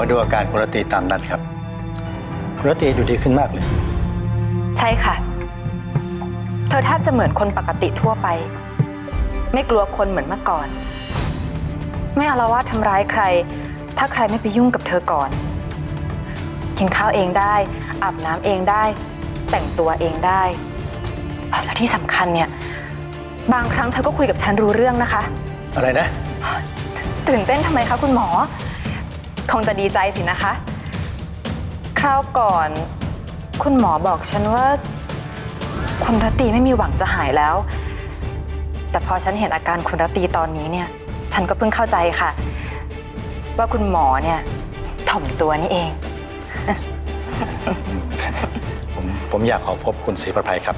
มาดูอาการคุณรตรีตามนัดครับ คุณรตรีดูดีขึ้นมากเลย ใช่ค่ะ เธอแทบจะเหมือนคนปกติทั่วไป ไม่กลัวคนเหมือนเมื่อก่อน ไม่อาละวาดทำร้ายใคร ถ้าใครไม่ไปยุ่งกับเธอก่อน กินข้าวเองได้ อาบน้ำเองได้ แต่งตัวเองได้อ๋อแล้วที่สำคัญเนี่ย บางครั้งเธอก็คุยกับฉันรู้เรื่องนะคะ อะไรนะ ตื่นเต้นทำไมคะคุณหมอ คงจะดีใจสินะคะ คราวก่อน คุณหมอบอกฉันว่า คุณรตตีไม่มีหวังจะหายแล้ว แต่พอฉันเห็นอาการคุณรตตีตอนนี้เนี่ย ฉันก็เพิ่งเข้าใจค่ะ ว่าคุณหมอเนี่ยถ่อมตัวนี่เอง ผมผมอยากขอพบคุณศรีประภัยครับ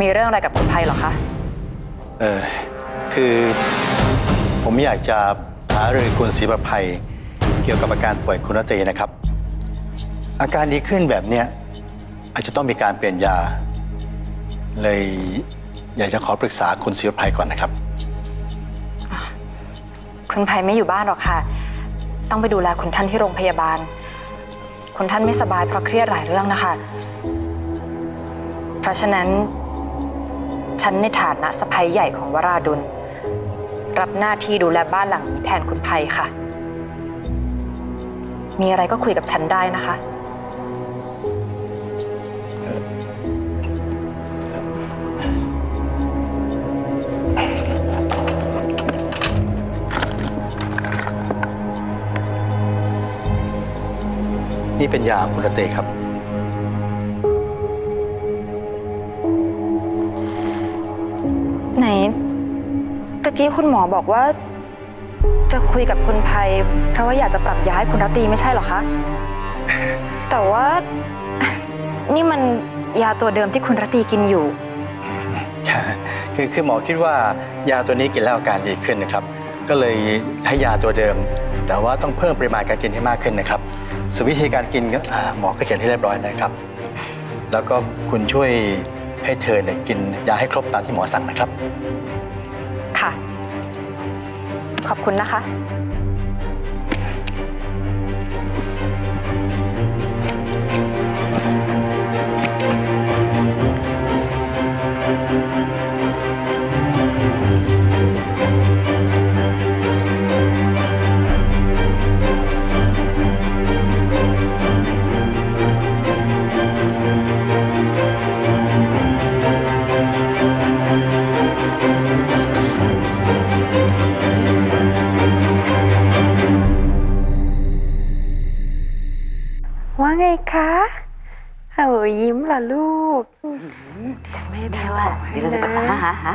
มีเรื่องอะไรกับคุณภัยเหรอคะ เออคือ ผมอยากจะหารือคุณศรีประภัยเกี่ยวกับอาการป่วยคุณรตรีนะครับ อาการดีขึ้นแบบเนี้ยอาจจะต้องมีการเปลี่ยนยา เลยอยากจะขอปรึกษาคุณศรีประภัยก่อนนะครับ คุณภัยไม่อยู่บ้านหรอกค่ะ ต้องไปดูแลคุณท่านที่โรงพยาบาล คุณท่านไม่สบายเพราะเครียดหลายเรื่องนะคะ เพราะฉะนั้นฉันในฐานะสะใภ้ใหญ่ของวราดุล รับหน้าที่ดูแลบ้านหลังนี้แทนคุณภัยค่ะ มีอะไรก็คุยกับฉันได้นะคะ นี่เป็นยาคุณรตรีครับ กี้คุณหมอบอกว่า จะคุยกับคุณภัย เพราะว่าอยากจะปรับย้ายคุณรตีไม่ใช่เหรอคะ แต่ว่า นี่มันยาตัวเดิมที่คุณรตีกินอยู่ คือคือหมอคิดว่ายาตัวนี้กินแล้วอาการดีขึ้นนะครับ ก็เลยให้ยาตัวเดิม แต่ว่าต้องเพิ่มปริมาณการกินให้มากขึ้นนะครับส่วนวิธีการกินก็อ่าหมอก็เขียนให้เรียบร้อยนะครับ แล้วก็คุณช่วยให้เธอเนี่ยกินยาให้ครบตามที่หมอสั่งนะครับ ขอบคุณนะคะ ว่าไงคะโอ้ยยิ้มล่ะลูกไม่แม่ได้ว่าบอกให้เดี๋ยวเราจะไปนะหาหาหา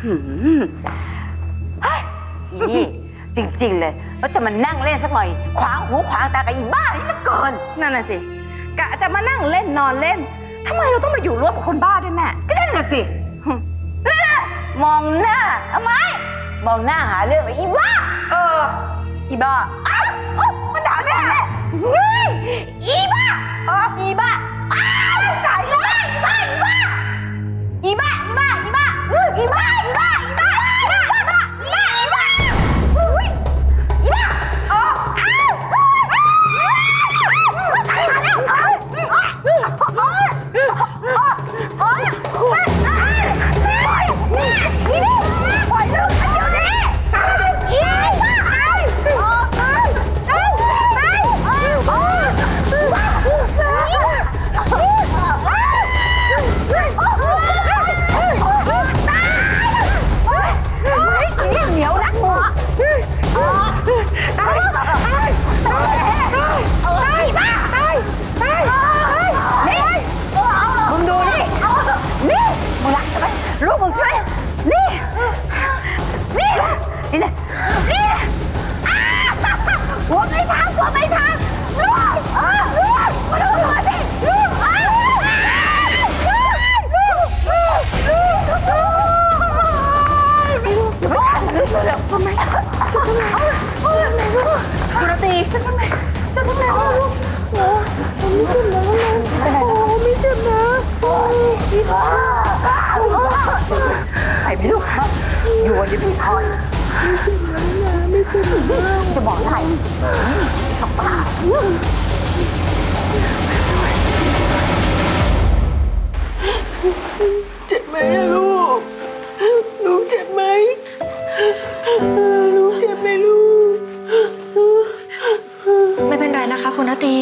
หืมเฮ้ยอีนี่จริง ๆ เลยแล้วจะมานั่งเล่นสักหน่อย ขวางหูขวางตากับอีบ้านี่เหลือเกิน นั่นน่ะสิกะจะมานั่งเล่นนอนเล่นทำไมเราต้องมาอยู่ร่วมกับคนบ้าด้วยแม่ ก็นั่นน่ะสินั่นน่ะมองหน้าทำไมมองหน้าหาเรื่องเลยอีบ้า เออ อีบ้าอ้าว อีบ้า อ๋ออีบ้าอ้าว ไปไหมลูกครับอยู่วันนี้พี่พรจะบอกได้ทำบ้าเจ็บไหมอะลูก ลูกเจ็บไหมเออลูกเจ็บไหมลูก ไม่เป็นไรนะคะคุณรตรี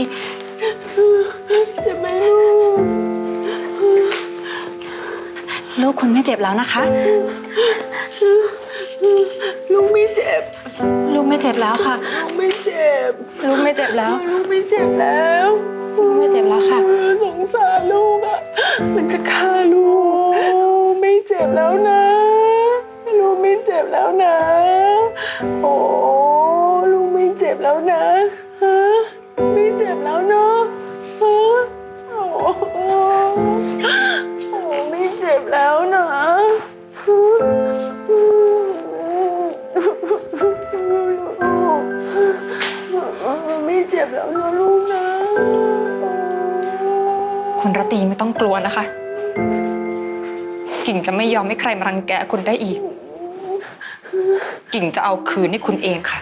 เจ็บไหมลูก ลูกคุณไม่เจ็บแล้วนะคะ ลูกไม่เจ็บ ลูกไม่เจ็บแล้วค่ะ ลูกไม่เจ็บ ลูกไม่เจ็บแล้ว ลูกไม่เจ็บแล้ว ลูกไม่เจ็บแล้วค่ะเออสงสารลูกอะมันจะฆ่าลูกไม่เจ็บแล้วนะ ลูกไม่เจ็บแล้วนะ โอ้ ลูกไม่เจ็บแล้วนะฮะไม่เจ็บแล้วเนาะฮะโอ้โอ้ไม่เจ็บแล้วนะฮะ รตรีไม่ต้องกลัวนะคะ กิ่งจะไม่ยอมให้ใครมารังแกคุณได้อีก กิ่งจะเอาคืนให้คุณเองค่ะ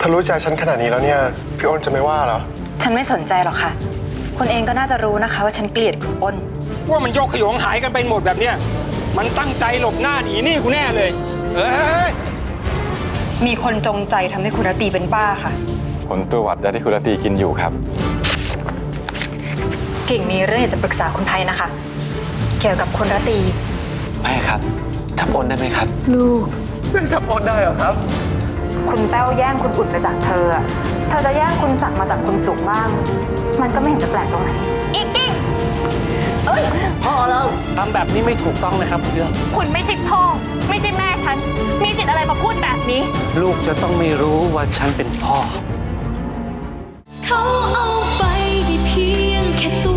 ถ้ารู้ใจฉันขนาดนี้แล้วเนี่ย พี่อ้นจะไม่ว่าเหรอ ฉันไม่สนใจหรอกค่ะ คุณเองก็น่าจะรู้นะคะว่าฉันเกลียดคุณอ้น ว่ามันโยกขยงหายกันไปหมดแบบเนี้ยมันตั้งใจหลบหน้าหนีหนี่กูแน่เลยเฮ้ยมีคนจงใจทำให้คุณรตรีเป็นบ้าค่ะ ผลตรวจยาที่คุณรตรีกินอยู่ครับ กิ่งมีเรื่องอยากจะปรึกษาคุณไพนะคะ เกี่ยวกับคุณรตรีไม่ครับจับโอนได้ไหมครับจับอ้นได้เหรอครับ คุณแต้วแย่งคุณอุ่นไปจากเธออะเธอจะแย่งคุณศักดิ์มาจากคุณสุขบ้าง มันก็ไม่เห็นจะแปลกตรงไหนอีกกิ้ง เอ้ยทำแบบนี้ไม่ถูกต้องเลยครับคุณเรื่องคุณไม่ใช่พ่อ ไม่ใช่แม่ฉัน มีสิทธิ์อะไรมาพูดแบบนี้ ลูกจะต้องไม่รู้ว่าฉันเป็นพ่อ เขาเอาไปได้เพียงแค่ตั